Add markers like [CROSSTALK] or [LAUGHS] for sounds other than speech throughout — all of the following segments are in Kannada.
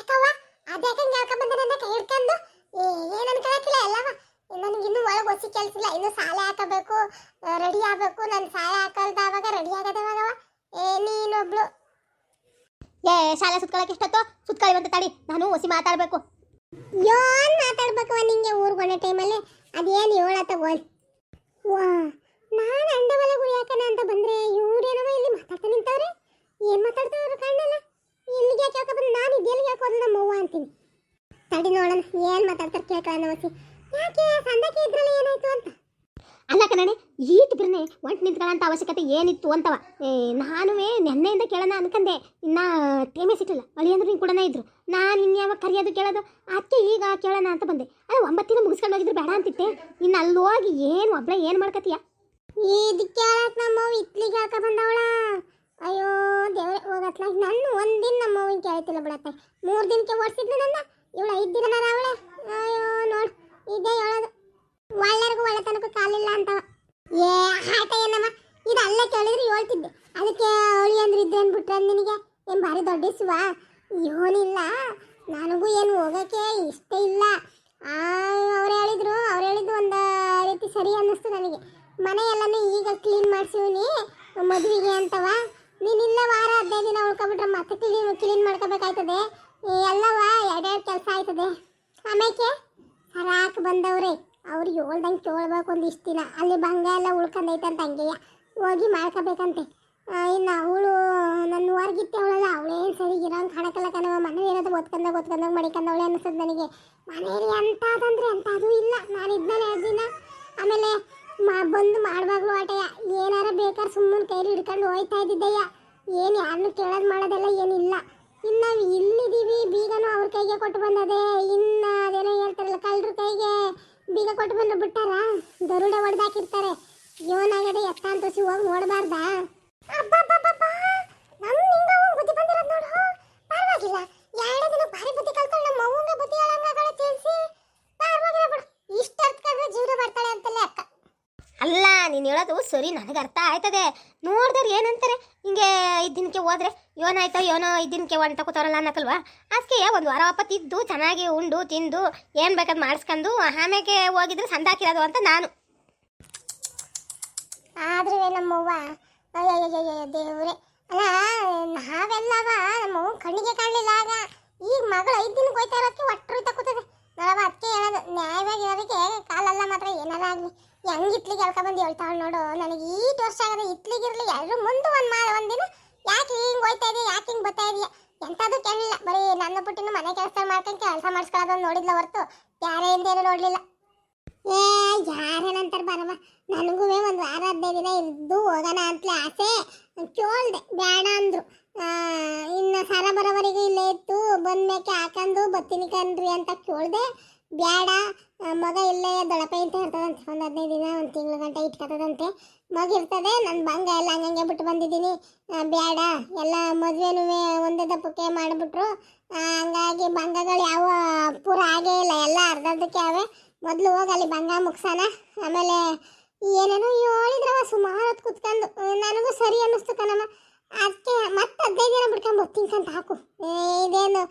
ಅದ್ಯಾಕವ್ವ ಅದ್ಯಾಕಂಗೆ ಹೇಳ್ಕೊಂಡ್ ಬಂದ ನನ್ನ ಕೈ ಹಿಡ್ಕೊಂಡು ಏ ಏನ್ ಅನ್ಕೊಳಕಿಲ್ಲ ಎಲ್ಲವ. ನನಗೆ ಇನ್ನೂ ಒಳಗೆ ಹೊಸಿ ಕೆಲಸ ಇಲ್ಲ ಇನ್ನು ಸಾಲೆ ಹಾಕಬೇಕು ರೆಡಿ ಆಗ್ಬೇಕು. ನಾನು ಸಾಲೆ ಹಾಕಲ್ದಾವಾಗ ರೆಡಿ ಆಗದವಾಗವ ಏ ನೀನೊಬ್ಳು. ಏ ಶಾಲೆ ಸುತ್ಕೊಳಕ್ಕೆ ಇಷ್ಟೊತ್ತು ಸುತ್ಕೊಳ್ಳಿ ಬಂತ ತಡಿ. ನಾನು ಹೊಸಿ ಮಾತಾಡಬೇಕು. ಯೋನ್ ಮಾತಾಡ್ಬೇಕವ ನಿಂಗೆ ಊರ್ಗೊಂಡ ಟೈಮಲ್ಲಿ? ಅದೇನು ಹೇಳತ್ತ ಗೋಲ್ ವಾ ನಾನು ಅಂಡವಲ ಗುಡಿಯಾಕನ ಅಂತ ಬಂದ್ರೆ ಇವ್ರೇನವ ಇಲ್ಲಿ ಮಾತಾಡ್ತಾ ನಿಂತವ್ರೆ? ಏನ್ ಮಾತಾಡ್ತಾವ್ರು ಕಾಣಲ್ಲ ಇಲ್ಲಿಗೆ ಯಾಕೆ ಯಾಕೆ ಬಂದು ನಾನು ಇದೆಲ್ಲ ಹೋದ್ರೆ ನಮ್ಮ ಅವ್ವ ಅಂತೀನಿ. ತಡಿ ನೋಡೋಣ ಏನು ಮಾತಾಡ್ತಾರೆ ಕೇಳ್ಕೊಳ್ಳೋಣ ವಸಿ ಯಾಕೆ ಸಂದಕ್ಕೆ ಇದ್ರಲ್ಲಿ ಏನಾಯ್ತು ಅಂತ? ಅಲ್ಲ ಕಣನೆ ಈಟ್ ಬಿರ್ನೆ ಒಂಟ್ ನಿಂತ್ಕೊಳ್ಳೋಂಥ ಅವಶ್ಯಕತೆ ಏನಿತ್ತು ಅಂತವ. ಏ ನಾನುವೇ ನೆನ್ನೆಯಿಂದ ಕೇಳೋಣ ಅನ್ಕಂದೆ. ಇನ್ನ ಟೇಮೇ ಸಿಟ್ಟಿಲ್ಲ ಅಳಿ ಅಂದ್ರೆ ನೀನು ಕೂಡ ಇದ್ರು. ನಾನು ಇನ್ಯಾವಾಗ ಕರೆಯೋದು ಕೇಳೋದು? ಅದಕ್ಕೆ ಈಗ ಕೇಳೋಣ ಅಂತ ಬಂದೆ. ಅಲ್ಲ ಒಂಬತ್ತಿನ ಮುಗಿಸ್ಕೊಂಡು ಹೋಗಿದ್ರು ಬೇಡ ಅಂತಿತ್ತೆ ಇನ್ನು ಅಲ್ಲಿ ಹೋಗಿ ಏನು ಒಬ್ಬಳೆ ಏನು ಮಾಡ್ಕತೀಯ? ಇದಕ್ಕೆ ಕೇಳಾಕ ನಮ್ಮವ್ ಇತ್ಲಿಗೆ ಹಾಕ ಬಂದವಳ ಅಯ್ಯೋ ದೇವ್ರೆ ಹೋಗತ್ಲ? ನನ್ನ ಒಂದಿನ ನಮ್ಮವ್ವಿನ ಆಯ್ತಿಲ್ಲ ಬಿಡತ್ತೆ. ಮೂರು ದಿನಕ್ಕೆ ಓಡಿಸಿದ್ಲು ನನ್ನ. ಇವಳು ಐದು ದಿನ ಅವಳೆ. ಅಯ್ಯೋ, ನೋಡ್. ಇದೇ ಹೇಳೋದು ಒಳ್ಳೆರಿಗೂ ಒಳ್ಳೆ ತನಕ ಕಾಲಿಲ್ಲ ಅಂತವ ಏ, ಆಯ್ತ ಏನಮ್ಮ? ಇದು ಅಲ್ಲೇ ಕೇಳಿದ್ರೆ ಹೇಳ್ತಿದ್ದೆ. ಅದಕ್ಕೆ ಅವಳಿ ಅಂದ್ರೆ ಇದ್ರೆ ಅನ್ಬಿಟ್ರೆ ನಿನಗೆ. ಏನ್ ಭಾರಿ ದೊಡ್ಡ ಇಸುವ? ಇವನಿಲ್ಲ ನನಗೂ ಏನು ಹೋಗಕ್ಕೆ ಇಷ್ಟ ಇಲ್ಲ. ಅವ್ರು ಹೇಳಿದ್ರು. ಅವ್ರು ಹೇಳಿದ್ದು ಒಂದು ರೀತಿ ಸರಿ ಅನ್ನಿಸ್ತು ನನಗೆ. ಮನೆ ಈಗ ಕ್ಲೀನ್ ಮಾಡಿಸಿವ್ನಿ. ಮದುವೆಗೆ ಅಂತವ. ನೀನಿಲ್ಲ ವಾರ ಹದಿನೈದು ದಿನ ಉಳ್ಕೊಂಡ್ಬಿಟ್ರೆ ಮತ್ತೆ ಕ್ಲೀನ್ ಕ್ಲೀನ್ ಮಾಡ್ಕೋಬೇಕಾಯ್ತದೆ. ಎಲ್ಲವ ಎರಡೆರಡು ಕೆಲಸ ಆಯ್ತದೆ. ಆಮೇಲೆ ರಾಕ್ ಬಂದವ್ರೆ ಅವ್ರು ಹೇಳ್ದಂಗೆ ಕೇಳ್ಬೇಕು ಒಂದು ಇಷ್ಟು ದಿನ. ಅಲ್ಲಿ ಬಂಗ ಎಲ್ಲ ಉಳ್ಕೊಂಡೈತಂತ ಹಂಗೆಯ? ಹೋಗಿ ಮಾಡ್ಕೋಬೇಕಂತೆ. ಇನ್ನು ಅವಳು ನನ್ನ ಹೊರಗಿತ್ತೆ ಅವಳಲ್ಲ ಅವಳೇನು ಸರಿ ಇರೋಂಗೆ ಕಾಣಕ್ಕಲ್ಲ ಕಣವ ಮನೇಲಿ ಇರೋದು ಓದ್ಕೊಂಡಾಗ ಓದ್ಕೊಂಡಾಗ ಮಡಿಕೊಂಡವಳೆ ಅನಿಸ್ತದೆ ನನಗೆ. ಮನೇಲಿ ಎಂಥದಂದ್ರೆ ಎಂಥದೂ ಇಲ್ಲ. ನಾನು ಇದ್ದಾನೆ ಎರಡು ದಿನ, ಆಮೇಲೆ ಮಾ ಬಂದು ಮಾಡುವಾಗಲೂ ಆಟಯ್ಯ ಏನಾರ ಬೇಕಾದ್ರೆ ಸುಮ್ಮನೆ ಕೈಲಿ ಹಿಡ್ಕೊಂಡು ಹೋಯ್ತಾ ಇದ್ದಿದ್ದಯ್ಯ. ಏನು ಯಾರನ್ನು ಕೇಳೋದು ಮಾಡೋದೆಲ್ಲ ಏನಿಲ್ಲ. ಇನ್ನು ನಾವು ಇಲ್ಲಿದ್ದೀವಿ, ಬೀಗನೂ ಅವ್ರ ಕೈಗೆ ಕೊಟ್ಟು ಬಂದದೆ. ಇನ್ನು ಅದೇನೋ ಹೇಳ್ತಾರಲ್ಲ, ಕಳ್ಳರ ಕೈಗೆ ಬೀಗ ಕೊಟ್ಟು ಬಂದು ಬಿಟ್ಟಾರ? ದರುಡೆ ಹೊಡೆದಾಕಿರ್ತಾರೆ. ಇವನಾಗದೆ ಎತ್ತ ಅಂತ ಹೋಗಿ ನೋಡಬಾರ್ದಾ? ಇಷ್ಟ ಜೀವನ ಬರ್ತಾಳೆ ಅಂತಲೇ ಅಕ್ಕ. ಅಲ್ಲ, ನೀನು ಹೇಳೋದು ಸರಿ, ನನಗೆ ಅರ್ಥ ಆಯ್ತದೆ. ನೋಡಿದ್ರೆ ಏನಂತಾರೆ? ಹಿಂಗೆ ಐದು ದಿನಕ್ಕೆ ಹೋದ್ರೆ ಏನಾಯ್ತೋ ಏನೋ ಐದು ದಿನಕ್ಕೆ ಒಂಟ ಕೂತಾರಲ್ಲ ಅನ್ನಕಲ್ವಾ? ಅದಕ್ಕೆ ಒಂದು ವಾರ ಇದ್ದು ಚೆನ್ನಾಗಿ ಉಂಡು, ತಿಂದು, ಏನು ಬೇಕಾದ್ ಮಾಡಿಸ್ಕೊಂಡು ಆಮೇಲೆ ಹೋಗಿದ್ರೆ ಸಂದಾಕಿರೋದು ಅಂತ ನಾನು. ಆದ್ರೂ ನಮ್ಮವ್ವ ದೇವ್ರೆ. ಅಲ್ಲ, ನಾವೆಲ್ಲವ ನಮ್ಮವ್ವ ಕಣ್ಣಿಗೆ ಕಾಣಲಿಲ್ಲ ಆಗ. ಈಗ ಮಗಳು ಐದು ದಿನಕ್ಕೆ ಹೋಯ್ತಾ ಇರೋದಕ್ಕೆ ಒಟ್ಟರು ತಕ್ಕೋತದೆ ನೋಡವ ಅದಕ್ಕೆ ಹೇಳೋದು, ನ್ಯಾಯವಾಗಿ ಇರೋದಕ್ಕೆ ಮಾತ್ರ ಏನಾರ ಆಗ್ಲಿ. ಹೆಂಗ್ ಇತ್ಲಿಗೆ ಎಳ್ಕ ಬಂದು ಹೇಳ್ತಾಳ ನೋಡು. ನನಗೆ ಈಟ್ ವರ್ಷ ಆಗದೆ ಇತ್ಲಿಗಿರ್ಲಿ ಎಲ್ಲರೂ ಮುಂದೆ ಒಂದ್ ಮಾ ಒಂದಿನ ಯಾಕೆ ಹಿಂಗೆ ಹೋಯ್ತಾ ಇದೆಯಾ, ಯಾಕೆ ಹಿಂಗೆ ಬರ್ತಾ ಇದೆಯಾ? ಎಂಥದ್ದು ಕೇಳಿಲ್ಲ ಬರೀ ನನ್ನ ಪುಟ್ಟಿನ ಮನೆ ಕೆಲಸ ಮಾಡ್ಕೊಂಡು ಕೆಲಸ ಮಾಡಿಸ್ಕೊಳ್ಳೋದೊಂದು ನೋಡಿದ್ಲ ಹೊರತು. ಯಾರೇ ಹಿಂದೇನು ನೋಡಲಿಲ್ಲ. ಏ, ಯಾರೇನಂತಾರ ಬರವ? ನನಗೂ ಒಂದು ವಾರ ಹದಿನೈದು ದಿನ ಇದ್ದು ಹೋಗೋಣ ಅಂತಲೇ ಆಸೆ. ಕೇಳ್ದೆ ಬೇಡ ಅಂದ್ರು. ಇನ್ನು ಸರ ಬರೋವರೆಗೂ ಇಲ್ಲೇ ಇತ್ತು. ಬಂದ್ಮೇಕೆ ಹಾಕೊಂಡು ಬತ್ತೀನಿ ಕಣ್ರಿ ಅಂತ ಕೇಳ್ದೆ. ಆ, ಮಗ ಇಲ್ಲೇ ದೊಳಪ ಅಂತ ಇರ್ತದಂತೆ ಒಂದು ಹದಿನೈದು ದಿನ ಒಂದು ತಿಂಗಳ ಗಂಟೆ ಇಟ್ಕೊತದಂತೆ ಮಗ ಇರ್ತದೆ ನನ್ನ ಬಂಗ ಎಲ್ಲ ಹಂಗಂಗೆ ಬಿಟ್ಟು ಬಂದಿದ್ದೀನಿ. ಬ್ಯಾಡ ಎಲ್ಲ ಮದುವೆನೂ ಒಂದೇ ದಪ್ಪಕ್ಕೆ ಮಾಡಿಬಿಟ್ರು. ಹಂಗಾಗಿ ಬಂಗಗಳು ಯಾವ ಪೂರ ಆಗೇ ಇಲ್ಲ ಎಲ್ಲ ಅರ್ಧದಕ್ಕೆ ಅವೆ. ಮೊದಲು ಹೋಗಿ ಅಲ್ಲಿ ಬಂಗ ಮುಗ್ಸೋಣ. ಆಮೇಲೆ ಏನೇನೋ ಹೇಳಿದ್ರವ ಸುಮಾರು ಹೊತ್ತು ಕುತ್ಕೊಂಡು. ನನಗೂ ಸರಿ ಅನ್ನಿಸ್ತು ಕಣಮ್ಮ. ಅದಕ್ಕೆ ಮತ್ತೆ ಹದಿನೈದು ದಿನ ಬಿಟ್ಕೊಂಡು ಬರ್ತೀನಿ ಅಂತ ಹಾಕು ಇದೇನು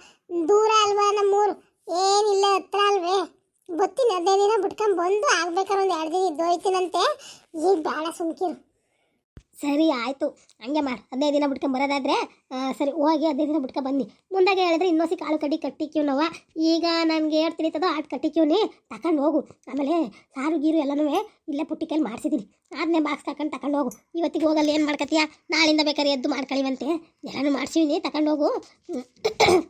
ದೂರ ಅಲ್ವಾ ನಮ್ಮೂರು? ಏನಿಲ್ಲ ಹತ್ರ ಬರ್ತೀನಿ ಹದಿನೈದು ದಿನ ಬಿಟ್ಕೊಂಡು ಬಂದು ಆಗ್ಬೇಕಾದ್ರೆ ಒಂದು ಎರಡು ದಿನ ಇದ್ದು ಹೋಯ್ತೀನಂತೆ ಈಗ ಬೇಡ ಸುಮ್ಕಿರು. ಸರಿ, ಆಯಿತು. ಹಂಗೆ ಮಾಡಿ. ಹದಿನೈದು ದಿನ ಬಿಟ್ಕೊಂಡು ಬರೋದಾದ್ರೆ ಸರಿ, ಹೋಗಿ ಹದಿನೈದು ದಿನ ಬಿಟ್ಕೊಂಡು ಬನ್ನಿ. ಮುಂದಾಗೆ ಹೇಳಿದ್ರೆ ಇನ್ನೊಸಿ ಕಾಳು ಕಡ್ಡಿ ಕಟ್ಟಿಕ್ಯೂನವ ನಾವು. ಈಗ ನನಗೆ ಏನು ತಿಳಿತದೋ ಆಟ ಕಟ್ಟಿಕ್ಯೂನಿ ತಗೊಂಡು ಹೋಗು. ಆಮೇಲೆ ಸಾರು ಗೀರು ಎಲ್ಲನೂ ಇಲ್ಲೇ ಪುಟ್ಟಿಕೆಯಲ್ಲಿ ಮಾಡಿಸಿದ್ದೀನಿ ಅದನ್ನೇ ಬಾಕ್ಸ್ ಹಾಕೊಂಡು ತಗೊಂಡು ಹೋಗು. ಇವತ್ತಿಗೆ ಹೋಗಲ್ಲ ಏನು ಮಾಡ್ಕತ್ತೀಯ? ನಾಳಿಂದ ಬೇಕಾದ್ರೆ ಎದ್ದು ಮಾಡ್ಕೊಳ್ಳಿವಂತೆ ಎಲ್ಲನೂ ಮಾಡ್ಸಿವಿನಿ ತಗೊಂಡು ಹೋಗು. [COUGHS]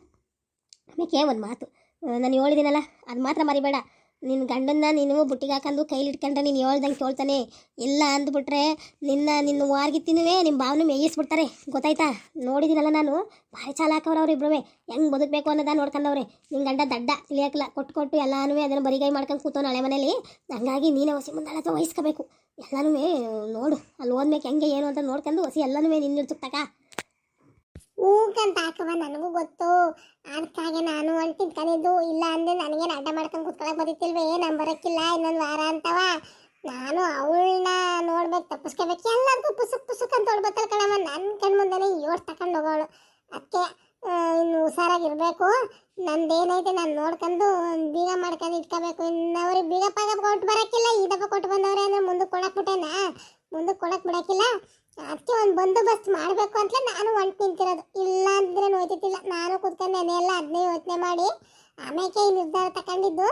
ಆಮೇಲೆ ಒಂದು ಮಾತು? ನಾನು ಹೇಳಿದ್ದೀನಲ್ಲ ಅದು ಮಾತ್ರ ಮರಿಬೇಡ. ನಿನ್ನ ಗಂಡನ್ನ ನೀನು ಬುಟ್ಟಿಗೆ ಹಾಕೊಂಡು ಕೈಲಿ ಇಟ್ಕೊಂಡ್ರೆ ನೀನು ಹೇಳ್ದಂಗೆ ಕೇಳ್ತಾನೆ. ಇಲ್ಲ ಅಂದ್ಬಿಟ್ರೆ ನಿನ್ನ ನಿನ್ನ ವಾರ್ಗಿತ್ತಿನವೇ ನಿಮ್ಮ ಭಾವನೆ ಮೇಯಿಸ್ಬಿಡ್ತಾರೆ. ಗೊತ್ತಾಯ್ತಾ? ನೋಡಿದ್ದೀನಲ್ಲ ನಾನು? ಭಾರಿ ಚಾಲ ಹಾಕವ್ರೆ ಅವ್ರು ಇಬ್ರುವೆ. ಹೆಂಗೆ ಬದುಕಬೇಕು ಅನ್ನೋದ ನೋಡ್ಕೊಂಡವ್ರೆ. ನಿನ್ನ ಗಂಡ ದಡ್ಡ ತಿಳಿಯಕ್ಲ ಕೊಟ್ಟು ಕೊಟ್ಟು ಎಲ್ಲಾನು ಅದನ್ನು ಬರಿಗೈ ಮಾಡ್ಕೊಂಡು ಕೂತೋ ಹಳೆ ಮನೇಲಿ. ಹಂಗಾಗಿ ನೀನೇ ಹೊಸಿ ಮುಂದಾಳತ್ರ ವಹಿಸ್ಕೋಬೇಕು. ಎಲ್ಲನೂ ನೋಡು. ಅಲ್ಲಿ ಹೋದ್ಮೇಲೆ ಹೆಂಗೆ ಏನು ಅಂತ ನೋಡ್ಕೊಂಡು ಹೊಸಿ ಎಲ್ಲನೂ ನಿನ್ನಿರ್ತಕ್ಕ ಹೂಕಂತ ಹಾಕವ ನನಗೂ ಗೊತ್ತು. ಅದಕ್ಕಾಗಿ ನಾನು ಅಲ್ಲಿ ತಿಳ್ಕೊಂಡಿದ್ದು ಇಲ್ಲ ಅಂದ್ರೆ ನನಗೆ ಅಡ್ಡ ಮಾಡ್ಕೊಂಡು ಕುತ್ಕೊಳಕ್ ಬದಿತಿಲ್ವೇ ನಾನು ಬರೋಕ್ಕಿಲ್ಲ ಇನ್ನೊಂದು ವಾರ ಅಂತವ. ನಾನು ಅವಳನ್ನ ನೋಡ್ಬೇಕು, ತಪ್ಪಿಸ್ಕೋಬೇಕು, ಎಲ್ಲರಿಗೂ ಪುಸುಕ್ ಪುಸುಕ್ ಅಂತ ಹೊಡ್ಬೇಕಲ್ಲ ಕಣವ ನನ್ನ ಕಣ್ ಮುಂದೆನೆ ಯೋಡ್ ತಗೊಂಡು ಹೋಗೋಳು. ಅದಕ್ಕೆ ಇನ್ನು ಹುಷಾರಾಗಿರ್ಬೇಕು ನಂದೇನೈತೆ, ನಾನು ನೋಡ್ಕೊಂಡು ಬೀಗ ಮಾಡ್ಕೊಂಡು ಇಟ್ಕೋಬೇಕು. ಇನ್ನವ್ರಿಗೆ ಬೀಗ ಪಾಗ ಕೊಟ್ಟು ಬರೋಕ್ಕಿಲ್ಲ ಈ ದಪ್ಪ ಕೊಟ್ಟು ಬಂದವ್ರೆ ಅಂದ್ರೆ ಮುಂದಕ್ಕೆ ಕೊಡಕ್ಕೆ ಬಿಟ್ಟೇನಾ? ಮುಂದಕ್ಕೆ ಕೊಡಕ್ ಬಿಡಕ್ಕಿಲ್ಲ ಅದಕ್ಕೆ ಒಂದು ಬಂದೋಬಸ್ತ್ ಮಾಡಬೇಕು ಅಂತ ನಾನು ಹೊಂಟು ನಿಂತಿರೋದು. ಇಲ್ಲ ಅಂದರೆ ನೋಯ್ತಿದ್ದಿಲ್ಲ ನಾನು ಕುತ್ಕೊಂಡು ನೆನೆಯೆಲ್ಲ ಅದನ್ನೇ ಯೋಚನೆ ಮಾಡಿ ಆಮೇಲೆ ಈ ನಿರ್ಧಾರ ತಗೊಂಡಿದ್ದು?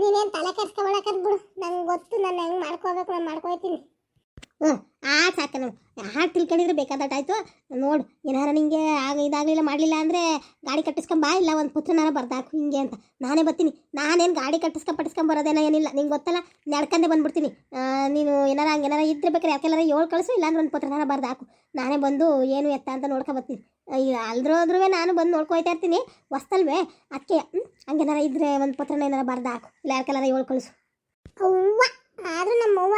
ನೀನೇನು ತಲೆ ಕೆಡ್ಸ್ಕೊಬೇಡಕ್ಕದ್ ಬಿಡು ನಂಗೆ ಗೊತ್ತು, ನಾನು ಹೆಂಗೆ ಮಾಡ್ಕೋಬೇಕು, ನಾನು ಮಾಡ್ಕೊಯ್ತೀನಿ. ಹ್ಞೂ ಆಟ ಸಾಕು ನೋಡು. ಹಾಡು ತಿಳ್ಕೊಂಡಿದ್ರೆ ಬೇಕಾದಟ್ಟಾಯ್ತು ನೋಡು, ಏನಾರ ನಿಂಗೆ ಆಗ ಇದಾಗಲಿಲ್ಲ, ಮಾಡಲಿಲ್ಲ ಅಂದರೆ ಗಾಡಿ ಕಟ್ಟಿಸ್ಕೊಂಡ್ ಬಾ. ಇಲ್ಲ, ಒಂದು ಪುತ್ರನಾರ ಬರ್ದಾಕು ಹಿಂಗೆ ಅಂತ. ನಾನೇ ಬರ್ತೀನಿ. ನಾನೇನು ಗಾಡಿ ಕಟ್ಟಿಸ್ಕೊಂಡು ಪಟ್ಟಿಸ್ಕೊಂಡು ಬರೋದೇನೋ ಏನಿಲ್ಲ. ನಿಂಗೆ ಗೊತ್ತಲ್ಲ, ನಡ್ಕಂದೇ ಬಂದ್ಬಿಡ್ತೀನಿ. ನೀನು ಏನಾರ ಹಂಗೇನಾರ ಇದ್ರೆ ಬೇಕಾದ್ರೆ ಯಾಕೆಲ್ಲಾರ ಏಳು ಕಳಿಸು, ಇಲ್ಲಾಂದ್ರೆ ಒಂದು ಪುತ್ರನಾರ ಬರ್ದಾಕು ನಾನೇ ಬಂದು ಏನು ಎತ್ತ ಅಂತ ನೋಡ್ಕೊ ಬರ್ತೀನಿ. ಅಲ್ದ್ರೋದ್ರೂ ನಾನು ಬಂದು ನೋಡ್ಕೊಯ್ತಾ ಇರ್ತೀನಿ. ಹೊಸ್ತಲ್ವೇ ಅದಕ್ಕೆ ಹಂಗೇನಾರ ಇದ್ರೆ ಒಂದು ಪತ್ರನ ಏನಾರ ಬರ್ದಾಕು ಇಲ್ಲ ಯಾಕೆಲ್ಲಾರ ಏಳು ಕಳಿಸು. ಅವ್ವ, ಆದರೂ ನಮ್ಮವ್ವ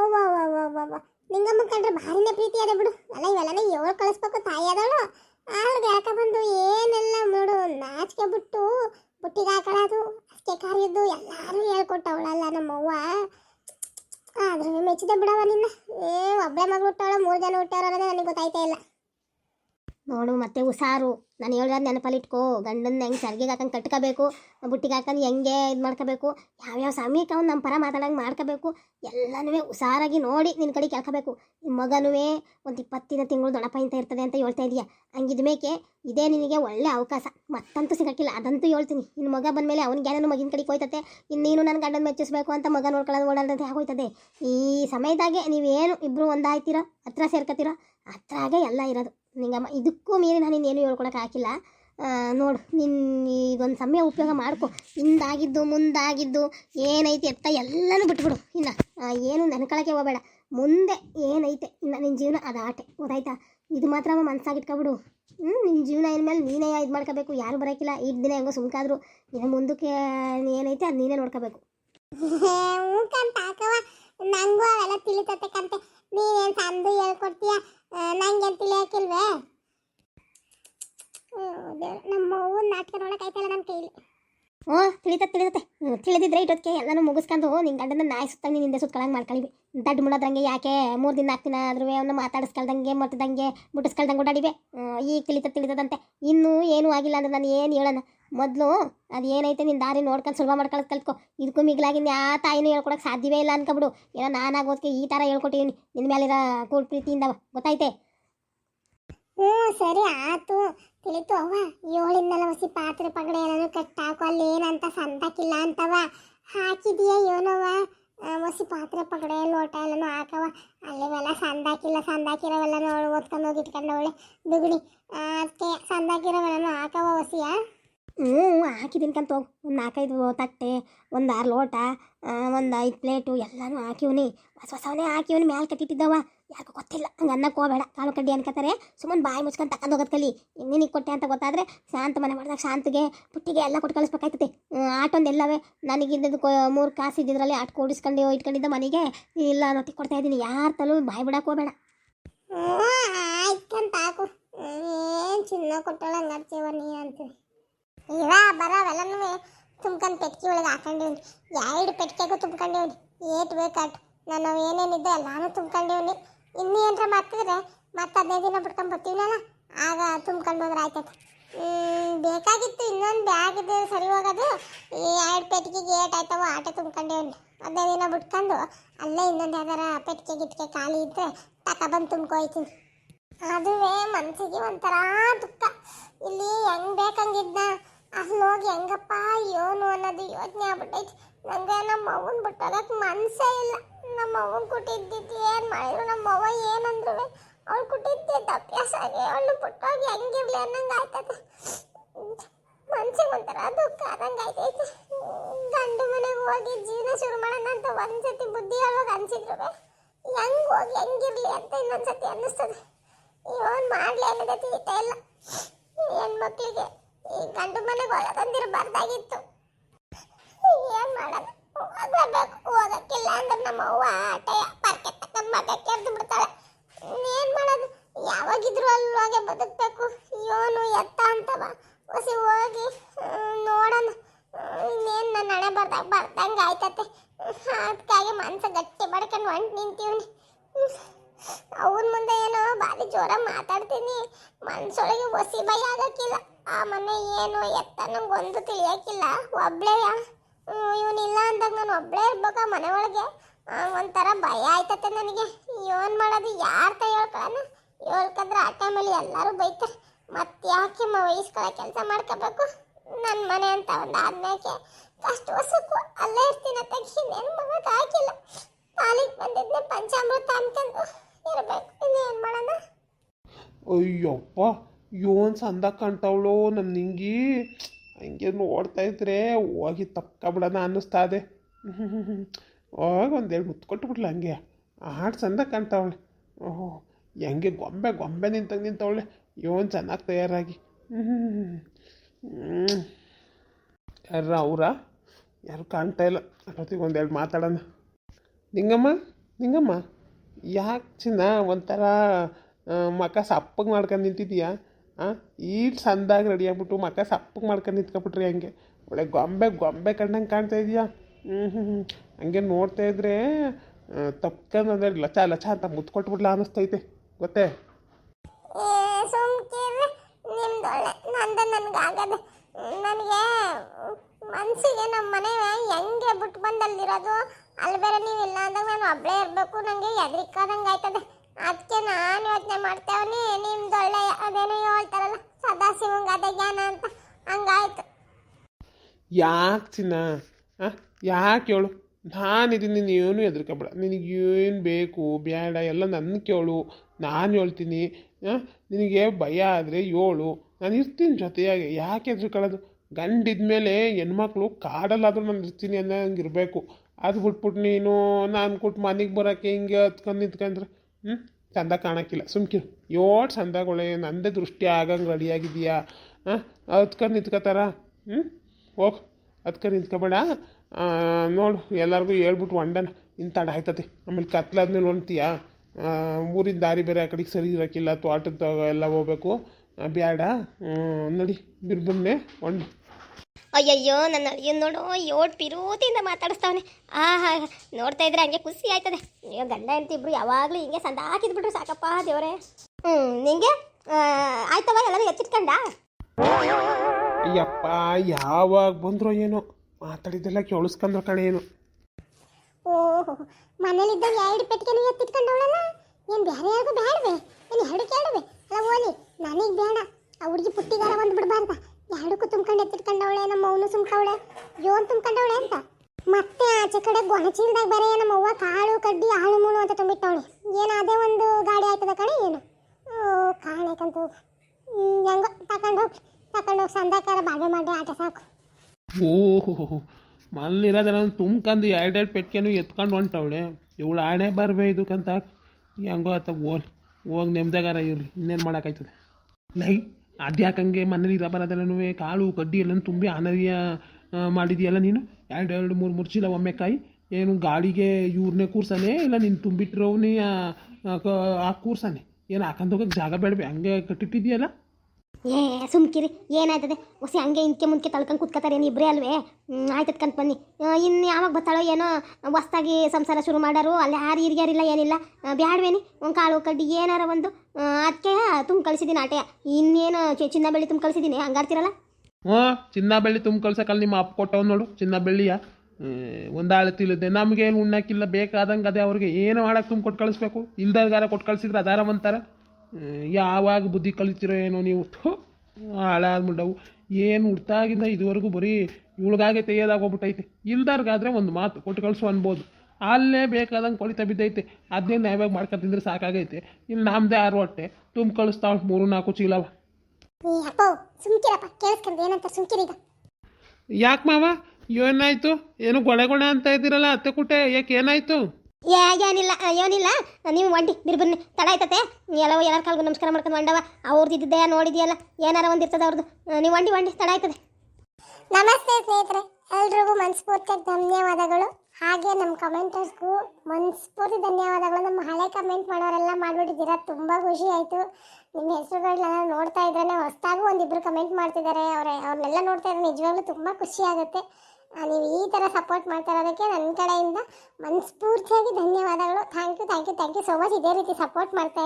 ಅವ್ವ ವಾ ವಾ ವಾ ವಾ ನಿಂಗಮ್ಮ ಕಂಡ್ರೆ ಭಾರಿನೇ ಪ್ರೀತಿ ಅದ ಬಿಡು. ಅಲ್ಲ, ಇವೆಲ್ಲನೇ ಏಳು ಕಳಿಸ್ಬೇಕು ತಾಯಿ ಅದವಳು ಆಳ್ಗೆ ಯಾಕ ಬಂದು ಏನೆಲ್ಲ ನೋಡು, ನಾಚಿಕೆ ಬಿಟ್ಟು ಬುಟ್ಟಿಗೆ ಹಾಕೊಳ್ಳೋದು ಅಷ್ಟೇ ಕಾರ್ಯದ್ದು ಎಲ್ಲರೂ ಹೇಳ್ಕೊಟ್ಟವಳಲ್ಲ ನಮ್ಮವ್ವ. ಆದ್ರೂ ಮೆಚ್ಚಿದೆ ಬಿಡವ ನಿನ್ನ. ಏ ಒಬ್ಬಳೆ ಮಗಳು ಮೂರು ಜನ ಹುಟ್ಟವ್ರ ನನಗೆ ಗೊತ್ತಾಯ್ತಾ ಇಲ್ಲ. ನೋಡು ಮತ್ತೆ ಹುಷಾರು. ನಾನು ಹೇಳೋದು ನೆನಪಲ್ಲಿ ಇಟ್ಕೋ ಗಂಡನ್ನ ಹೆಂಗೆ ಸರ್ಗಿಗೆ ಹಾಕೊಂಡು ಕಟ್ಕೋಬೇಕು, ಬುಟ್ಟಿಗೆ ಹಾಕೊಂಡು ಹೆಂಗೆ ಇದು ಮಾಡ್ಕೋಬೇಕು, ಯಾವ್ಯಾವ ಸಮಯಕ್ಕೆ ಅವ್ನು ನಮ್ಮ ಪರ ಮಾತಾಡೋಂಗೆ ಮಾಡ್ಕೋಬೇಕು ಎಲ್ಲನೂ ಹುಷಾರಾಗಿ ನೋಡಿ ನಿನ್ನ ಕಡೆ ಕೇಳ್ಕೋಬೇಕು. ನಿಮ್ಮ ಮಗನೂ ಒಂದು ಇಪ್ಪತ್ತಿನ ತಿಂಗಳು ದೊಣಪ ಇಂತ ಇರ್ತದೆ ಅಂತ ಹೇಳ್ತಾ ಇದೀಯ. ಹಂಗಿದ್ಮೇಕೆ ಇದೇ ನಿನಗೆ ಒಳ್ಳೆ ಅವಕಾಶ. ಮತ್ತಂತೂ ಸಿಗಕ್ಕಿಲ್ಲ. ಅದಂತೂ ಹೇಳ್ತೀನಿ. ನಿನ್ನ ಮಗ ಬಂದಮೇಲೆ ಅವ್ನಿಗೆ ಏನೇನು ಮಗಿನ ಕಡೆಗೆ ಹೋಯ್ತತೆ ನೀನು ನನ್ನ ಗಂಡನ ಮೆಚ್ಚಿಸ್ಬೇಕು ಅಂತ ಮಗ ನೋಡ್ಕೊಳ್ಳೋದು ಓಡಾಡಂತೆ ಆಗೋಯ್ತದೆ. ಈ ಸಮಯದಾಗೆ ನೀವೇನು ಇಬ್ಬರು ಒಂದಾಯ್ತೀರ, ಹತ್ರ ಸೇರ್ಕೊತೀರೋ ಹತ್ರಾಗೆ ಎಲ್ಲ ಇರೋದು. ನಿಂಗಮ್ಮ ಇದಕ್ಕೂ ಮೀರಿ ನಾನು ಇನ್ನೇನು ಹೇಳ್ಕೊಳಕ್ಕೆ ಹಾಕಿಲ್ಲ. ನೋಡು ನಿನ್ನ ಇದೊಂದು ಸಮಯ ಉಪಯೋಗ ಮಾಡ್ಕೊ. ಹಿಂದಾಗಿದ್ದು, ಮುಂದಾಗಿದ್ದು, ಏನೈತೆ ಎತ್ತ ಎಲ್ಲನೂ ಬಿಟ್ಬಿಡು ಇನ್ನು. ಏನು ನೆನ್ಕೊಳಕ್ಕೆ ಹೋಗಬೇಡ. ಮುಂದೆ ಏನೈತೆ ಇನ್ನು ನಿನ್ನ ಜೀವನ ಅದು ಆಟೆ. ಗೊತ್ತಾಯ್ತಾ? ಇದು ಮಾತ್ರ ಮನಸ್ಸಾಗಿಟ್ಕೊಬಿಡು ಹ್ಞೂ ನಿನ್ನ ಜೀವನ ಇನ್ಮೇಲೆ ನೀನೇ ಇದು ಮಾಡ್ಕೋಬೇಕು. ಯಾರು ಬರೋಕ್ಕಿಲ್ಲ ದಿನ ಹೆಂಗೋ ಸುಮ್ಕಾದ್ರು. ಇನ್ನು ಮುಂದಕ್ಕೆ ಏನೈತೆ ಅದು ನೀನೇ ನೋಡ್ಕೋಬೇಕು [LAUGHS] ಹ್ಞೂ ಕಂತ ಹಾಕವ ನಂಗೂ ಅವೆಲ್ಲ ತಿಳಿತತೆ ಕಂತೆ ನೀನೇನು ಸಂದು ಹೇಳ್ಕೊಡ್ತೀಯ ನಂಗೆ ತಿಳಿಯಾಕಿಲ್ವೇ ನಮ್ಮ ಅವ್ವನ ನಾಟಕ ನೋಡಕ್ ಆಯ್ತಲ್ಲ ನನ್ನ ಕೈಲಿ ಹ್ಞೂ ತಿಳಿತತ್ತೆ ತಿಳಿತತ್ತೆ ಹ್ಞೂ ತಿಳಿದಿದ್ರೆ ಇಟ್ಟೊತ್ತಿಗೆ ಎಲ್ಲನೂ ಮುಗಿಸ್ಕೊಂಡು ನಿನ್ನ ಗಂಡನ ನಾಯಿ ಸುತ್ತಂಗೆ ನಿನ್ನ ಹಿಂದೆ ಮಾಡ್ಕೊಳ್ಳಿ ದಡ್ಡ ಮುಡೋದ್ರಂಗೆ ಯಾಕೆ ಮೂರು ದಿನ ದಿನ ಆದ್ರೂ ಅವನ್ನ ಮಾತಾಡಿಸ್ಕೊಳ್ದಂಗೆ ಮಟ್ಟದಂಗೆ ಮುಟ್ಟಿಸ್ಕೊಳ್ದಂಗೆ ಓಡಾಡಿವೆ. ಈಗ ತಿಳಿತತ್ತೆ ತಿಳಿತದಂತೆ. ಇನ್ನೂ ಏನೂ ಆಗಿಲ್ಲ ಅಂದ್ರೆ ನಾನು ಏನು ಹೇಳೋಣ? ಮೊದಲು ಅದು ಏನೈತೆ ನಿನ್ನ ದಾರಿ ನೋಡ್ಕೊಂಡು ಸುಲಭ ಮಾಡ್ಕೊಳ್ಳೋದು ಕಲ್ತ್ಕೊ. ಇದಕ್ಕೂ ಮಿಗಿಲಾಗಿ ಆ ತಾಯಿನೂ ಹೇಳ್ಕೊಡಕ್ಕೆ ಸಾಧ್ಯವೇ ಇಲ್ಲ ಅನ್ಕೊಬಿಡು. ಏನೋ ನಾನಾಗೋದಕ್ಕೆ ಈ ಥರ ಹೇಳ್ಕೊಟ್ಟಿದ್ದೀನಿ ನಿನ್ನ ಮೇಲಿರೋ ಕೂಡ್ ಪ್ರೀತಿಯಿಂದ ಗೊತ್ತಾಯ್ತೆ? ಹ್ಞೂ, ಸರಿ ಆತು. ತಿಳಿತು ಅವ್ವ. ಏಳಿಂದಲ ಹೊಸಿ ಪಾತ್ರೆ ಪಗಡೆ ಏನಾದ್ರು ಕಟ್ಟಾಕು. ಅಲ್ಲಿ ಏನಂತ ಸಂತಕ್ಕಿಲ್ಲ ಅಂತವ ಹಾಕಿದೀಯ ಏನವ ಹೊಸಿ ಪಾತ್ರೆ ಪಗಡೆ ಲೋಟ ಎಲ್ಲನೂ ಹಾಕವ ಅಲ್ಲಿವೆಲ್ಲ ಸಂದಾಕಿಲ್ಲ, ಸಂದಾಕಿರೋವೆಲ್ಲ ನೋಡಿ, ಓದ್ಕೊಂಡು ಹೋಗಿ ಇಟ್ಕೊಂಡವಳೆ ದುಗುಣಿ ಅದಕ್ಕೆ ಸಂದಾಕಿರೋವೆಲ್ಲನೂ ಹಾಕವ ಹೊಸಿಯ ಹ್ಞೂ ಹಾಕಿದ್ದೀನಿ ತಿನ್ಕಂತ ಒಂದು ನಾಲ್ಕೈದು ತಟ್ಟೆ, ಒಂದು ಆರು ಲೋಟ ಒಂದು ಐದು ಪ್ಲೇಟು ಎಲ್ಲನೂ ಹಾಕಿವ್ನಿ. ಹೊಸ ಹೊಸವನೇ ಹಾಕಿವ್ನಿ, ಮ್ಯಾಲೆ ಕಟ್ಟಿಟ್ಟಿದ್ದವ ಯಾರಿಗೂ ಗೊತ್ತಿಲ್ಲ. ಹಂಗೆ ಅನ್ನಕ್ಕೆ ಹೋಗಬೇಡ. ಕಾಳು ಕಡ್ಡಿ ಅನ್ಕೋತಾರೆ ಸುಮ್ಮನೆ ಬಾಯಿ ಮುಚ್ಕೊಂಡು ತಗೊಂಡು ಹೋಗೋದು ಕಲಿ. ನಿನಗೆ ಕೊಟ್ಟೆ ಅಂತ ಗೊತ್ತಾದರೆ ಶಾಂತ ಮನೆ ಮಾಡಿದಾಗ ಶಾಂತಿಗೆ, ಪುಟ್ಟಿಗೆ ಎಲ್ಲ ಕೊಟ್ಟು ಕಳಿಸ್ಬೇಕಾಯ್ತದೆ. ಆಟೊಂದು ಎಲ್ಲವೇ. ನನಗಿದ್ದದ್ದು ಮೂರು ಕಾಸು ಇದ್ದಿದ್ರಲ್ಲಿ ಆಟ ಕೂಡಿಸ್ಕೊಂಡು ಇಟ್ಕೊಂಡಿದ್ದ ಮನೆಗೆ ಇಲ್ಲ ರೊಟ್ಟಿ ಕೊಡ್ತಾ ಇದ್ದೀನಿ. ಯಾರ ತಲೂ ಬಾಯಿ ಬಿಡಕ್ಕೆ ಹೋಗಬೇಡ. ಏನು ಚಿನ್ನ ನೀ ತುಂಬ್ಕೊಂಡು ಪೆಟ್ಟಿಗೆ ಒಳಗೆ ಹಾಕೊಂಡಿವ್ನಿ. ಎರಡು ಪೆಟ್ಕೆಗೂ ತುಂಬ್ಕೊಂಡಿವ್ನಿ. ಏಟ್ ಬೇಕಾಟ್ ನಾನು ಏನೇನಿದ್ದೆ ಎಲ್ಲಾನು ತುಂಬ್ಕೊಂಡಿವ್ನಿ. ಇನ್ನೂ ಏನ್ರ ಮತ್ತಿದ್ರೆ ಮತ್ತೆ ಹದಿನೈದು ದಿನ ಬಿಟ್ಕೊಂಡು ಬರ್ತೀವಲ್ಲ ಆಗ ತುಂಬ್ಕೊಂಡು ಹೋದ್ರೆ ಆಯ್ತೈತೆ. ಬೇಕಾಗಿತ್ತು ಇನ್ನೊಂದು ಬ್ಯಾಗ್ ಇದೆ ಸರಿ ಹೋಗೋದು. ಈ ಎರಡು ಪೆಟ್ಟಿಗೆಗೆ ಏಟ್ ಆಯ್ತವ, ಆಟ ತುಂಬ್ಕೊಂಡಿವ್ನಿ ಹದಿನೈದು ದಿನ ಬಿಟ್ಕೊಂಡು ಅಲ್ಲೇ ಇನ್ನೊಂದು ಯಾವ್ದಾರ ಪೆಟ್ಟಿಗೆ ಗಿಟ್ಟಿಗೆ ಖಾಲಿ ಇದ್ದರೆ ತಕ ಬಂದು ತುಂಬ್ಕೊಯ್ತೀನಿ ಅದುವೇ ಮನಸ್ಸಿಗೆ ಒಂಥರ ದುಃಖ. ಇಲ್ಲಿ ಹೆಂಗ್ ಬೇಕಂಗಿದ್ದ ಅಲ್ಲಿ ಹೋಗಿ ಹೆಂಗಪ್ಪ, ಏನು ಅನ್ನೋದು ಯೋಚನೆ ಆಗ್ಬಿಟ್ಟೈತಿ. ನಂಗೆ ನಮ್ಮ ಅವ್ವನ್ ಬಿಟ್ಟೋಗಕ್ಕೆ ಮನಸ್ಸೇ ಇಲ್ಲ. ನಮ್ಮ ಅವ್ವ ಕೊಟ್ಟಿದ್ದಿದ್ದು ಏನು ಮಾಡಿದ್ರು ನಮ್ಮ ಅವ್ವ ಏನಂದ್ರು ಅವ್ಳು ಕೊಟ್ಟಿದ್ದಿದ್ದು ಅಭ್ಯಾಸ ಆಗಿ ಅವಳು ಪುಟ್ಟೋಗಿ ಹೆಂಗಿರ್ಲಿ ಅನ್ನಂಗೆ ಆಯ್ತದೆ. ಮನ್ಸಿಗೆ ಒಂಥರ ದುಃಖ ಆದಂಗೆ ಆಯ್ತೈತೆ. ಗಂಡು ಮನೆಗೆ ಹೋಗಿ ಜೀವನ ಶುರು ಮಾಡೋಣ ಅಂತ ಒಂದ್ಸತಿ ಬುದ್ಧಿ ಹೇಳುವಾಗ ಅನ್ಸಿದ್ರು. ಹೆಂಗ್ ಹೋಗಿ ಹೆಂಗಿರ್ಲಿ ಅಂತ ಇನ್ನೊಂದ್ಸತಿ ಅನ್ನಿಸ್ತದೆ. ಇವನ್ ಮಾಡ್ಲಿ ಅನ್ನೋದೇ ತಿಳಿತಾ ಇಲ್ಲ. ಹೆಣ್ಮಕ್ಳಿಗೆ ಈ ಗಂಡು ಮನೆಗೆ ಹೋಗೋದಂದಿರಬಾರ್ದಾಗಿತ್ತು ಏನು ಮಾಡೋದು? ಓದಬೇಕು ಹೋಗಕ್ಕಿಲ್ಲ ಅಂದ್ರೆ ನಮ್ಮ ಅವ್ವ ಆಟಯ ಪಾರ್ಕೆ ತಕ್ಕ ಮಗ ಕೆರೆದು ಬಿಡ್ತಾಳೆ. ಏನ್ ಮಾಡೋದು? ಯಾವಾಗಿದ್ರು ಅಲ್ಲೋಗೆ ಬದುಕ್ಬೇಕು. ಇವನು ಎತ್ತ ಅಂತವ ಹೊಸಿ ಹೋಗಿ ನೋಡೋಣ. ಇನ್ನೇನು ಇನ್ನೇನ್ ನನ್ನ ಹಣೆ ಬರ್ದಾಗ ಬರ್ದಂಗೆ ಆಯ್ತತೆ. ಅದಕ್ಕಾಗಿ ಮನ್ಸು ಗಟ್ಟಿ ಬಡ್ಕೊಂಡು ಹೊಂಟು ನಿಂತೀವಿ ಅವನ ಮುಂದೆ ಏನೋ ಭಾರಿ ಜೋರ ಮಾತಾಡ್ತೀನಿ. ಮನ್ಸೊಳಗೆ ಒಸಿ ಭಯ ಆಗಕ್ಕಿಲ್ಲ. ಆ ಮನೆ ಏನು ಎತ್ತ ನಂಗೆ ಒಂದು ತಿಳಿಯಕ್ಕಿಲ್ಲ. ಒಬ್ಳೆಯ ಇವನಿಲ್ಲ ಅಂದಾಗ ನಾನು ಒಬ್ಳೇ ಇರ್ಬೇಕು ಮನೆ ಒಳಗೆ ಒಂಥರ ಭಯ ಆಯ್ತತೆ ನನಗೆ. ಏನು ಮಾಡೋದು ಯಾರ ಕೈ ಹೇಳ್ಕೊಳ್ಳೋಣ ಹೇಳ್ಕಂದ್ರೆ ಆ ಟೈಮಲ್ಲಿ ಎಲ್ಲರೂ ಬೈತಾರೆ. ಮತ್ತೆ ಯಾಕೆ ವಹಿಸ್ಕೊಳ್ಳೋ ಕೆಲಸ ಮಾಡ್ಕೋಬೇಕು? ನನ್ನ ಮನೆ ಅಂತ ಒಂದು ಆದ್ಮ್ಯಾಕೆ ಕಷ್ಟ ಹೊಸಕು ಅಲ್ಲೇ ಇರ್ತೀನಿ ಅಂತ ಇನ್ನೇನು ಮಗಕ್ಕೆ ಹಾಕಿಲ್ಲ ಪಾಲಿಗೆ ಬಂದಿದ್ದೆ ಪಂಚಾಮೃತ ಅನ್ಕೊಂಡು ಇರಬೇಕು. ಇನ್ನೇನು ಮಾಡೋಣ? ಅಯ್ಯಪ್ಪ ಯೋನ್ ಸಂದ ಕಾಣ್ತಾವಳು ನಮ್ಮ ನಿಂಗಿ. ಹಂಗೆ ನೋಡ್ತಾ ಇದ್ರೆ ಹೋಗಿ ತಪ್ಕೊಬಿಡೋಣ ಅನ್ನಿಸ್ತಾ ಇದೆ ಹೋಗಿ ಒಂದೆರಡು ಮುತ್ತು ಬಿಡ್ಲ ಹಂಗೆ. ಆಟ ಚಂದ ಕಾಣ್ತಾವಳೆ. ಓಹೋ, ಹೆಂಗೆ ಗೊಂಬೆ ಗೊಂಬೆ ನಿಂತಂಗೆ ನಿಂತವಳೆ. ಇವನು ಚೆನ್ನಾಗಿ ತಯಾರಾಗಿ. ಹ್ಞೂ ಯಾರ ಅವರ? ಯಾರು ಕಾಣ್ತಾ ಇಲ್ಲ. ಅಷ್ಟೊತ್ತಿಗೆ ಒಂದೆರಡು ಮಾತಾಡೋಣ. ನಿಂಗಮ್ಮ ನಿಂಗಮ್ಮ. ಯಾಕೆ ಚಿನ್ನ ಒಂಥರ ಮಕ ಸಪ್ಪಗೆ ಮಾಡ್ಕೊಂಡು ನಿಂತಿದ್ದೀಯಾ ಈಟ್ ಸಂದಾಗ ರೆಡಿ ಆಗ್ಬಿಟ್ಟು ಮತ್ತೆ ಸಪ್ಪಗೆ ಮಾಡ್ಕೊಂಡು ನಿಂತ್ಕೊಬಿಟ್ರಿ ಹಂಗೆ. ಒಳ್ಳೆ ಗೊಂಬೆ ಗೊಂಬೆ ಕಂಡಂಗೆ ಕಾಣ್ತಾ ಇದೆಯಾ? ಹ್ಞೂ ಹ್ಞೂ ಹಂಗೆ ನೋಡ್ತಾ ಇದ್ರೆ ಅಂದರೆ ಲಚ ಲಚ ಅಂತ ಮುತ್ಕೊಟ್ಬಿಡ್ಲ ಅನ್ನಿಸ್ತೈತೆ. ಗೊತ್ತೇ? ನನಗೆ ಮನ್ಸಿಗೆ ನಮ್ಮ ಮನೆ ಹೆಂಗೆ ಬಿಟ್ಟು ಬಂದಲ್ಲಿರೋದು? ಅಲ್ಲಿ ಬೇರೆ ಇಲ್ಲ ಅಂದಾಗ ನಾನು ಒಬ್ಳೇ ಇರಬೇಕು ನನಗೆ ಎದ್ರಿಕಾದಂಗೆ ಆಯ್ತದೆ. ಅದಕ್ಕೆ ನಾನು ಯೋಚನೆ ಮಾಡ್ತೇವನಿ ನಿಮ್ದೊಳ್ಳೆ ಅದೇನೋ ಹೇಳ್ತಾರಲ್ಲ, ಸದಾಶಿವಂಗ ಅದೇ ಜ್ಞಾನ ಅಂತ, ಹಂಗಾಯ್ತು. ಯಾಕೆ ಚಿನ್ನ? ಯಾಕೆ ಹೇಳು ನಾನಿದ್ದೀನಿ ನೀನು ಏನು ಹೆದರ್ಕೊಬೇಡ. ನಿನಗೆ ಏನು ಬೇಕು ಬೇಡ ಎಲ್ಲ ನನ್ನ ಕೇಳು. ನಾನು ಹೇಳ್ತೀನಿ ನಿನಗೆ ಭಯ ಆದರೆ ಏಳು ನಾನು ಇರ್ತೀನಿ ಜೊತೆಯಾಗಿ. ಯಾಕೆ ಹೆದರ್ಕೊಳ್ಳೋದು? ಗಂಡಿದ್ಮೇಲೆ ಹೆಣ್ಮಕ್ಳು ಕಾಡಲ್ಲಾದರೂ ನಾನು ಇರ್ತೀನಿ ಅನ್ನೋಂಗೆ ಇರಬೇಕು ಅದು ಬಿಟ್ಬಿಟ್ಟು ನೀನು, ನಾನು ಕೊಟ್ಟು ಮನೆಗೆ ಬರೋಕ್ಕೆ ಹಿಂಗೆ ಹತ್ಕೊಂಡು ನಿಂತ್ಕೊಂಡ್ರೆ ಹ್ಞೂ ಚಂದ ಕಾಣಕ್ಕಿಲ್ಲ. ಸುಮ್ಕಿ ಏಳು ಚಂದಗಳೇ ನಂದೇ ದೃಷ್ಟಿ ಆಗಂಗೆ ರೆಡಿಯಾಗಿದೆಯಾ ಹಾಂ? ಹತ್ಕೊಂಡು ನಿಂತ್ಕೋತಾರ? ಹ್ಞೂ ಹೋಗ್. ಅದ್ಕ ನಿಂತ್ಕೊಬೇಡ. ನೋಡು, ಎಲ್ಲರಿಗೂ ಹೇಳ್ಬಿಟ್ಟು ಒಂಡನ. ಇಂಥ ತಡ ಆಯ್ತತಿ ಆಮೇಲೆ ಕತ್ಲಾದ್ಮೇಲೆ ಹೊಂತೀಯ ಊರಿನ ದಾರಿ ಬೇರೆ ಆ ಕಡೆಗೆ ಸರಿ ಇರೋಕ್ಕಿಲ್ಲ ತೋಟದ ಎಲ್ಲ ಹೋಗ್ಬೇಕು. ಬೇಡ ನೋಡಿ. ಬಿರ್ಬನ್ನೆ, ಹೊಂಡು. ಅಯ್ಯಯ್ಯೋ ನನ್ನ ಅಳಿಯನ್ ನೋಡು ಯೋಟ್ ಪಿರೂತಿಯಿಂದ ಮಾತಾಡಿಸ್ತಾವನೆ. ಆಹಾ ನೋಡ್ತಾ ಇದ್ರೆ ಹಂಗೆ ಖುಷಿ ಆಯ್ತದೆ. ಅಯ್ಯೋ ಗಂಡ ಹೆಂಡತಿ ಇಬ್ರು ಯಾವಾಗಲೂ ಹಿಂಗೆ ಸಂದ ಹಾಕಿದ್ಬಿಟ್ರು ಸಾಕಪ್ಪ ದೇವರೇ. ಹ್ಞೂ ನಿಂಗೆ? ಆ, ಆಯ್ತವ ಎಲ್ಲರೂ ಎಚ್ಚಿಟ್ಕಂಡ? ಅಯ್ಯಪ್ಪ ಯಾವಾಗ ಬಂದ್ರೋ ಏನೋ ಮಾತಾಡಿದ್ದೆಲ್ಲ ಕೇಳಿಸ್ಕೊಂಡ್ರ ಕಣೆ ಏನು. ಓಹೋ ಮನೇಲಿದ್ದಾಗ ಎರಡು ಪೆಟ್ಟಿಗೆನೂ ಎತ್ತಿಟ್ಕೊಂಡವಳಲ್ಲ? ಏನು ಬೇರೆ ಯಾರಿಗೂ ಬೇಡವೆ? ಏನು ಎರಡು ಕೇಳವೆ ಅಲ್ಲ ಓಲಿ ನನಗೆ ಬೇಡ. ಆ ಹುಡುಗಿ ಪುಟ್ಟಿಗಾರ ಒಂದು ಬಿಡಬಾರ್ದ ಎರಡಕ್ಕೂ ತುಂಬ್ಕೊಂಡು ಎತ್ತಿಟ್ಕೊಂಡವಳೆ, ನಮ್ಮ ಅವನು ಸುಮ್ಕವಳೆ ಯೋನ್ ತುಂಬ್ಕೊಂಡವಳೆ ಅಂತ. ಮತ್ತೆ ಆಚೆ ಕಡೆ ಗೊಣಚೀಲ್ದಾಗ ಬೇರೆ ನಮ್ಮ ಅವ್ವ ಕಾಳು ಕಡ್ಡಿ ಹಾಳು ಮುಳು ಅಂತ ತುಂಬಿಟ್ಟವಳೆ. ಏನು ಅದೇ ಒಂದು ಗಾಡಿ ಆಯ್ತದ ಕಣೆ ಏನು? ಕಾಣಕಂತೂ ಹೆಂಗೋ, ತಕೊಂಡು ಹೋಗಿ ಹೋಗಿ ಸಂದಾಕಾರ ಬಾಗೆ ಮಾಡಿ ಆಟ ಸಾಕು. ಓಹೋ ಮಲ್ಲಿರೋದ್ರ ತುಂಬ್ಕಂದು ಎರಡೆರಡು ಪೆಟ್ಕೆನು ಎತ್ಕೊಂಡು ಹೊಂಟವಳೆ. ಇವಳು ಆಣೆ ಬರಬೇ ಇದಕ್ಕಂತ ಹೆಂಗೋ ಆತ ಓಲ್ ಹೋಗಿ ನೆಮ್ಮದಾಗಾರ ಇರ್ಲಿ ಇನ್ನೇನು ಮಾಡೋಕ್ಕಾಯ್ತದೆ? ಲೈ ಅದ್ಯಾಕಂಗೆ ಇರೋ ಬರೋದೆಲ್ಲನೂ ಕಾಳು, ಕಡ್ಡಿ ಎಲ್ಲ ತುಂಬಿ ಅನವ್ಯ ಮಾಡಿದೆಯಲ್ಲ ನೀನು? ಎರಡು ಎರಡು, ಮೂರು ಮೂರು ಚೀಲ ಒಮ್ಮೆ ಕಾಯಿ? ಏನು ಗಾಡಿಗೆ ಇವ್ರನ್ನೇ ಕೂರ್ಸನೆ ಇಲ್ಲ ನೀನು ತುಂಬಿಟ್ಟಿರೋವನೇ, ಆ ಕೂರ್ಸಾನೆ? ಏನು ಹಾಕಂದೋಗಕ್ಕೆ ಜಾಗ ಬೇಡವೆ? ಹಂಗೆ ಕಟ್ಟಿಟ್ಟಿದ್ಯಲ್ಲ ಏ, ಸುಮ್ಕಿರಿ, ಏನಾಯ್ತದೆ? ಹೊಸಿ ಹಂಗೆ ಇಂಕೆ ಮುಂದಕ್ಕೆ ತಳ್ಕೊಂಡು ಕುತ್ಕೋತಾರೆ ಏನು ಇಬ್ಬರೇ ಅಲ್ವೇ? ಆಯ್ತದ ಕಂತ ಬನ್ನಿ. ಇನ್ನು ಯಾವಾಗ ಬರ್ತಾಳೋ ಏನೋ, ಹೊಸ್ದಾಗಿ ಸಂಸಾರ ಶುರು ಮಾಡೋರು, ಅಲ್ಲಿ ಯಾರು ಹಿರಿಯರಿಲ್ಲ, ಏನಿಲ್ಲ ಬ್ಯಾಡ್ವೇನಿ, ಒಂದು ಕಾಳು ಕಡ್ಡಿ, ಏನಾರ ಒಂದು ಅದಕ್ಕೆ ತುಂಬ ಕಳಿಸಿದ್ದೀನಿ ಆಟೆ ಇನ್ನೇನು ಚಿನ್ನ ಬೆಳ್ಳಿ ತುಂಬ ಕಳಿಸಿದ್ದೀನಿ ಹಂಗಾರ್ತಿರಲ್ಲ ಹ್ಞೂ ಚಿನ್ನ ಬೆಳ್ಳಿ ತುಂಬ ಕಳ್ಸೋಕಲ್ಲಿ ನಿಮ್ಮ ಅಪ್ಪ ಕೊಟ್ಟವ್ ನೋಡು ಚಿನ್ನ ಬೆಳ್ಳಿಯ ಒಂದು ಆಳು ತಿಳಿದೆ ನಮಗೆ ಉಣ್ಣಕ್ಕಿಲ್ಲ ಬೇಕಾದಂಗೆ ಅದೇ ಅವ್ರಿಗೆ ಏನು ಮಾಡಕ್ಕೆ ತುಂಬ ಕೊಟ್ಟು ಕಳಿಸ್ಬೇಕು? ಇಲ್ದಾಗಾರ ಕೊಟ್ಟು ಕಳಿಸಿದ್ರೆ ಅದಾರ ಅಂತಾರೆ ಯಾವಾಗ ಬುದ್ಧಿ ಕಲಿತಿರೋ ಏನೋ ನೀವು ಹಾಳಾದ್ಬಿಟ್ಟವು ಏನು ಹುಡ್ತಾಗಿಂದ ಇದುವರೆಗೂ ಬರೀ ಇವಳಿಗಾಗೆ ತೆಗೆಯೋದಾಗೋಗ್ಬಿಟ್ಟೈತೆ ಇಲ್ದಾರ್ಗಾದ್ರೆ ಒಂದು ಮಾತು ಕೊಟ್ಟು ಕಳಿಸು ಅನ್ಬೋದು. ಅಲ್ಲೇ ಬೇಕಾದಂಗೆ ಕೊಳಿತಾ ಬಿದ್ದೈತೆ ಅದನ್ನೇ ಮಾಡ್ಕೊಂಡು ತಿಂದ್ರೆ ಸಾಕಾಗೈತೆ. ಇಲ್ಲಿ ನಮ್ಮದೇ ಆರು ಹೊಟ್ಟೆ. ತುಂಬ ಕಳಿಸ್ತಾವ ಮೂರು ನಾಲ್ಕು ಚೀಲವ. ಯಾಕೆ ಮಾವ? ಏನಾಯ್ತು? ಏನು ಗೊಳೆ ಗೊಳೆ ಅಂತ ಇದ್ದೀರಲ್ಲ ಅತ್ತೆ ಕುಟೆ? ಯಾಕೆ ಏನಾಯ್ತು? ಏನಿಲ್ಲ ಏನಿಲ್ಲ. ನೀವು ಒಂಟಿ ಬಿರ್ಬನ್ನಿ ತಡ ಆಯ್ತತೆ. ಎಲ್ಲವ ಎಲ್ಲರ ಕಾಲ್ಗೂ ನಮಸ್ಕಾರ ಮಾಡ್ಕೊಂಡು ಒಂಡವ. ಅವ್ರದ್ದು ಇದ್ದಿದ್ದೆ ನೋಡಿದ್ಯಲ್ಲ, ಏನಾರ ಒಂದು ಇರ್ತದೆ ಅವ್ರದ್ದು ನೀವು ಒಂಡಿ ಒಂಡಿ ತಡ ಆಯ್ತದೆ. ನಮಸ್ತೆ ಸ್ನೇಹಿತರೆ. ಎಲ್ರಿಗೂ ಮನಸ್ಫೂರ್ತಿಯಾಗಿ ಧನ್ಯವಾದಗಳು. ಹಾಗೆ ನಮ್ಮ ಕಮೆಂಟರ್ಸ್ಗೂ ಮನಸ್ಫೂರ್ತಿ ಧನ್ಯವಾದಗಳು. ನಮ್ಮ ಹಳೆ ಕಮೆಂಟ್ ಮಾಡೋರೆಲ್ಲ ಮಾಡಿಬಿಟ್ಟಿದ್ದೀರಾ. ತುಂಬ ಖುಷಿ ಆಯಿತು. ನಿಮ್ಮ ಹೆಸರುಗಳನ್ನೆಲ್ಲ ನೋಡ್ತಾ ಇದ್ರೆ ಹೊಸ್ದಾಗೂ ಒಂದಿಬ್ಬರು ಕಮೆಂಟ್ ಮಾಡ್ತಿದ್ದಾರೆ. ಅವರೇ, ಅವ್ರನ್ನೆಲ್ಲ ನೋಡ್ತಾ ಇದ್ರೆ ನಿಜವಾಗ್ಲೂ ತುಂಬ ಖುಷಿ ಆಗುತ್ತೆ. ನೀವು ಈ ಥರ ಸಪೋರ್ಟ್ ಮಾಡ್ತಾ ಇರೋದಕ್ಕೆ ನನ್ನ ಕಡೆಯಿಂದ ಮನಸ್ಫೂರ್ತಿಯಾಗಿ ಧನ್ಯವಾದಗಳು. Thank you thank you thank you so much ಇದೇ ರೀತಿ ಸಪೋರ್ಟ್ ಮಾಡ್ತಾ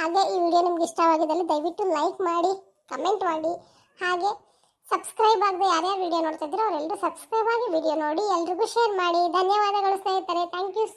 ಹಾಗೆ ಈ ವಿಡಿಯೋ ನಿಮ್ಗೆ ಇಷ್ಟವಾಗಿದ್ದಲ್ಲಿ ದಯವಿಟ್ಟು ಲೈಕ್ ಮಾಡಿ ಕಮೆಂಟ್ ಮಾಡಿ. ಹಾಗೆ ಸಬ್ಸ್ಕ್ರೈಬ್ ಆಗದೆ ಯಾರ್ಯಾರು ವಿಡಿಯೋ ನೋಡ್ತಾ ಇದ್ದೀರೋ ಅವರೆಲ್ಲರೂ ಸಬ್ಸ್ಕ್ರೈಬ್ ಆಗಿ ವಿಡಿಯೋ ನೋಡಿ, ಎಲ್ರಿಗೂ ಶೇರ್ ಮಾಡಿ. ಧನ್ಯವಾದಗಳು ಸ್ನೇಹಿತರೆ. Thank you